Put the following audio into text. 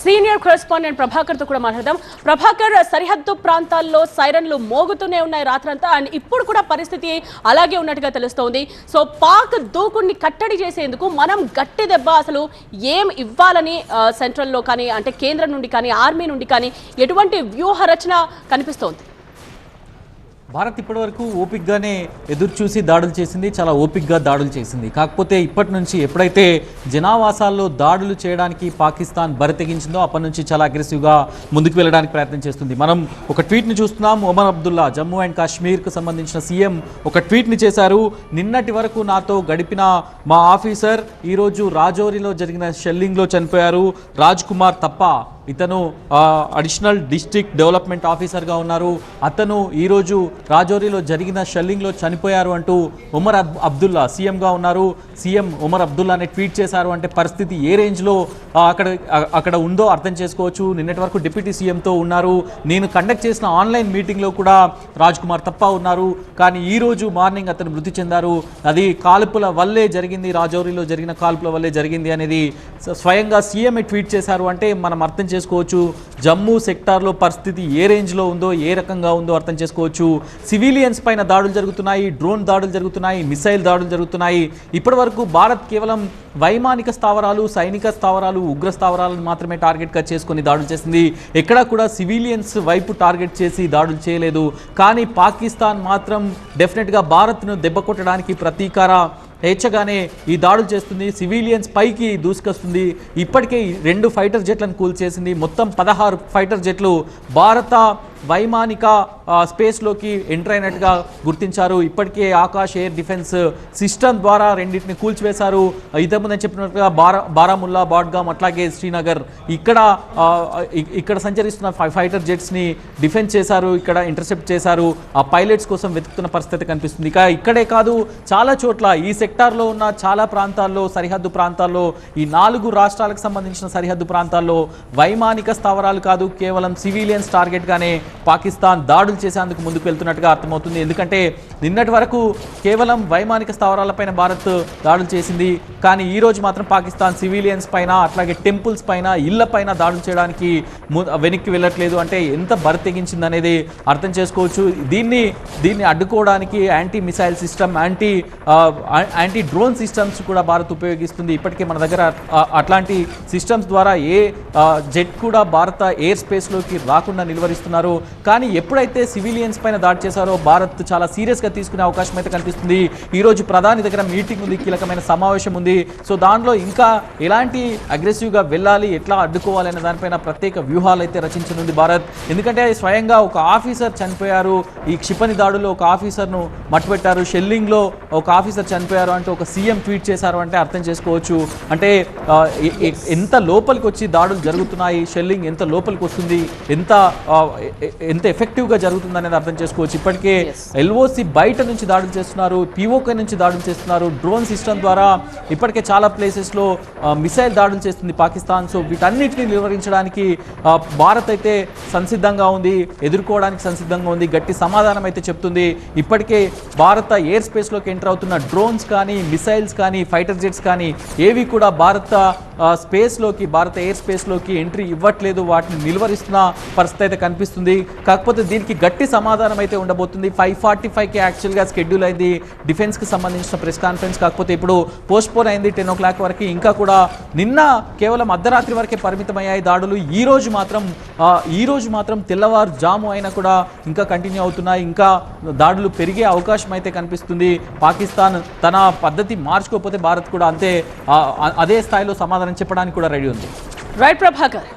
Senior correspondent ప్రభాకర్తో కూడా మాట్లాడదాం. ప్రభాకర్ సరిహద్దు ప్రాంతాల్లో సైరన్లు మోగుతూనే ఉన్నాయి రాత్రంతా అండ్ ఇప్పుడు కూడా పరిస్థితి అలాగే ఉన్నట్టుగా తెలుస్తోంది. సో పాక్ దూకుడిని కట్టడి చేసేందుకు మనం గట్టి దెబ్బ అసలు ఏం ఇవ్వాలని సెంట్రల్లో కానీ అంటే కేంద్రం నుండి కానీ ఆర్మీ నుండి కానీ ఎటువంటి వ్యూహ రచన కనిపిస్తోంది? భారత్ ఇప్పటివరకు ఓపిక్గానే ఎదురు చూసి దాడులు చేసింది చాలా ఓపిక్గా దాడులు చేసింది. కాకపోతే ఇప్పటి నుంచి ఎప్పుడైతే జనావాసాల్లో దాడులు చేయడానికి పాకిస్తాన్ బరితెగించిందో అప్పటి నుంచి చాలా అగ్రెసివ్గా ముందుకు వెళ్ళడానికి ప్రయత్నం చేస్తుంది. మనం ఒక ట్వీట్ని చూస్తున్నాం ఒమర్ అబ్దుల్లా జమ్మూ అండ్ కాశ్మీర్కు సంబంధించిన సీఎం ఒక ట్వీట్ని చేశారు. నిన్నటి వరకు నాతో గడిపిన మా ఆఫీసర్ ఈరోజు రాజౌరిలో జరిగిన షెల్లింగ్లో చనిపోయారు. రాజ్ కుమార్ తప్ప ఇతను అడిషనల్ డిస్ట్రిక్ట్ డెవలప్మెంట్ ఆఫీసర్గా ఉన్నారు. అతను ఈరోజు రాజౌరిలో జరిగిన షెల్లింగ్లో చనిపోయారు అంటూ ఉమర్ అబ్ అబ్దుల్లా సీఎంగా ఉన్నారు. సీఎం ఉమర్ అబ్దుల్లా అనే ట్వీట్ చేశారు అంటే పరిస్థితి ఏ రేంజ్లో అక్కడ అక్కడ ఉందో అర్థం చేసుకోవచ్చు. నిన్నటి వరకు డిప్యూటీ సీఎంతో ఉన్నారు. నేను కండక్ట్ చేసిన ఆన్లైన్ మీటింగ్లో కూడా రాజ్ కుమార్ తప్ప ఉన్నారు. కానీ ఈరోజు మార్నింగ్ అతను మృతి చెందారు. అది కాల్పుల వల్లే జరిగింది రాజౌరిలో జరిగిన కాల్పుల వల్లే జరిగింది అనేది స్వయంగా సీఎంఏ ట్వీట్ చేశారు అంటే మనం అర్థం చేసుకోవచ్చు? జమ్మూ సెక్టార్లో పరిస్థితి ఏ రేంజ్లో ఉందో ఏ రకంగా ఉందో అర్థం చేసుకోవచ్చు? సివిలియన్స్ పైన దాడులు జరుగుతున్నాయి డ్రోన్ దాడులు జరుగుతున్నాయి మిసైల్ దాడులు జరుగుతున్నాయి. ఇప్పటివరకు భారత్ కేవలం వైమానిక స్థావరాలు సైనిక స్థావరాలు ఉగ్ర స్థావరాలను మాత్రమే టార్గెట్గా చేసుకొని దాడులు చేసింది. ఎక్కడా కూడా సివిలియన్స్ వైపు టార్గెట్ చేసి దాడులు చేయలేదు. కానీ పాకిస్తాన్ మాత్రం డెఫినెట్గా భారత్ను దెబ్బ కొట్టడానికి ప్రతీకార హెచ్చగానే ఈ దాడులు చేస్తుంది సివిలియన్స్ పైకి దూసుకొస్తుంది. ఇప్పటికే రెండు ఫైటర్ జెట్లను కూల్చేసింది. మొత్తం పదహారు ఫైటర్ జెట్లు భారత వైమానిక స్పేస్లోకి ఎంటర్ అయినట్టుగా గుర్తించారు. ఇప్పటికే ఆకాశ్ ఎయిర్ డిఫెన్స్ సిస్టమ్ ద్వారా రెండింటిని కూల్చివేశారు. ఇంతకుముందు చెప్పినట్టుగా బారా బారాముల్లా బాడ్గామ్ అట్లాగే శ్రీనగర్ ఇక్కడ ఇక్కడ సంచరిస్తున్న ఫైటర్ జెట్స్ని డిఫెన్స్ చేశారు. ఇక్కడ ఇంటర్సెప్ట్ చేశారు. ఆ పైలట్స్ కోసం వెతుకుతున్న పరిస్థితి కనిపిస్తుంది. ఇక ఇక్కడే కాదు చాలా చోట్ల ఈ సెక్టార్లో ఉన్న చాలా ప్రాంతాల్లో సరిహద్దు ప్రాంతాల్లో ఈ నాలుగు రాష్ట్రాలకు సంబంధించిన సరిహద్దు ప్రాంతాల్లో వైమానిక స్థావరాలు కాదు కేవలం సివిలియన్స్ టార్గెట్గానే పాకిస్తాన్ దాడులు చేసేందుకు ముందుకు వెళ్తున్నట్టుగా అర్థమవుతుంది. ఎందుకంటే నిన్నటి వరకు కేవలం వైమానిక స్థావరాలపైన భారత్ దాడులు చేసింది. కానీ ఈ రోజు మాత్రం పాకిస్తాన్ సివిలియన్స్ పైన అట్లాగే టెంపుల్స్ పైన ఇళ్ళ పైన దాడులు చేయడానికి వెనక్కి వెళ్ళట్లేదు. అంటే ఎంత బరితెగించింది అనేది అర్థం చేసుకోవచ్చు. దీన్ని దీన్ని అడ్డుకోవడానికి anti missile system anti anti drone systems కూడా భారత్ ఉపయోగిస్తుంది. ఇప్పటికే మన దగ్గర అట్లాంటి సిస్టమ్స్ ద్వారా ఏ జెట్ కూడా భారత ఎయిర్ స్పేస్లోకి రాకుండా నిలువరిస్తున్నారు. కానీ ఎప్పుడైతే సివిలియన్స్ పైన దాడి చేశారో భారత్ చాలా సీరియస్గా తీసుకునే అవకాశం అయితే కనిపిస్తుంది. ఈరోజు ప్రధాని దగ్గర మీటింగ్ ఉంది కీలకమైన సమావేశం ఉంది. సో దానిలో ఇంకా ఎలాంటి అగ్రెసివ్గా వెళ్ళాలి ఎట్లా అడ్డుకోవాలి అనే దానిపైన ప్రత్యేక వ్యూహాలు అయితే రచించనుంది భారత్. ఎందుకంటే స్వయంగా ఒక ఆఫీసర్ చనిపోయారు. ఈ క్షిపణి దాడులో ఒక ఆఫీసర్ను మట్టుపెట్టారు షెల్లింగ్లో ఒక ఆఫీసర్ చనిపోయారు అంటే ఒక సీఎం ట్వీట్ చేశారు అంటే అర్థం చేసుకోవచ్చు. అంటే ఎంత లోపలికి వచ్చి దాడులు జరుగుతున్నాయి? షెల్లింగ్ ఎంత లోపలికి వస్తుంది ఎంత ఎంత ఎఫెక్టివ్గా జరుగుతుంది అనేది అర్థం చేసుకోవచ్చు. ఇప్పటికే ఎల్ఓసి బయట నుంచి దాడులు చేస్తున్నారు పిఓకే నుంచి దాడులు చేస్తున్నారు డ్రోన్ సిస్టమ్ ద్వారా ఇప్పటికే చాలా ప్లేసెస్లో మిసైల్ దాడులు చేస్తుంది పాకిస్తాన్. సో వీటన్నిటిని నిర్వహించడానికి భారత్ అయితే సంసిద్ధంగా ఉంది ఎదుర్కోవడానికి సంసిద్ధంగా ఉంది గట్టి సమాధానం అయితే చెప్తుంది. ఇప్పటికే భారత ఎయిర్ స్పేస్లోకి ఎంటర్ అవుతున్న డ్రోన్స్ కానీ మిసైల్స్ కానీ ఫైటర్ జెట్స్ కానీ ఏవి కూడా భారత స్పేస్లోకి భారత ఎయిర్ స్పేస్లోకి ఎంట్రీ ఇవ్వట్లేదు. వాటిని నిలువరిస్తున్న పరిస్థితి అయితే కనిపిస్తుంది. కాకపోతే దీనికి గట్టి సమాధానం అయితే ఉండబోతుంది. ఫైవ్ ఫార్టీ ఫైవ్కి యాక్చువల్గా షెడ్యూల్ అయింది. డిఫెన్స్కి సంబంధించిన ప్రెస్ కాన్ఫరెన్స్ కాకపోతే ఇప్పుడు పోస్ట్పోన్ అయింది. టెన్ ఓ క్లాక్ వరకు ఇంకా కూడా నిన్న కేవలం అర్ధరాత్రి వరకే పరిమితమయ్యాయి దాడులు. ఈ రోజు మాత్రం ఈ రోజు మాత్రం తెల్లవారు జాము అయినా కూడా ఇంకా కంటిన్యూ అవుతున్నాయి. ఇంకా దాడులు పెరిగే అవకాశం అయితే కనిపిస్తుంది. పాకిస్తాన్ తన పద్ధతి మార్చుకోకపోతే భారత్ కూడా అంతే అదే స్థాయిలో సమాధానం చెప్పడానికి కూడా రెడీ ఉంది. రైట్ ప్రభాకర్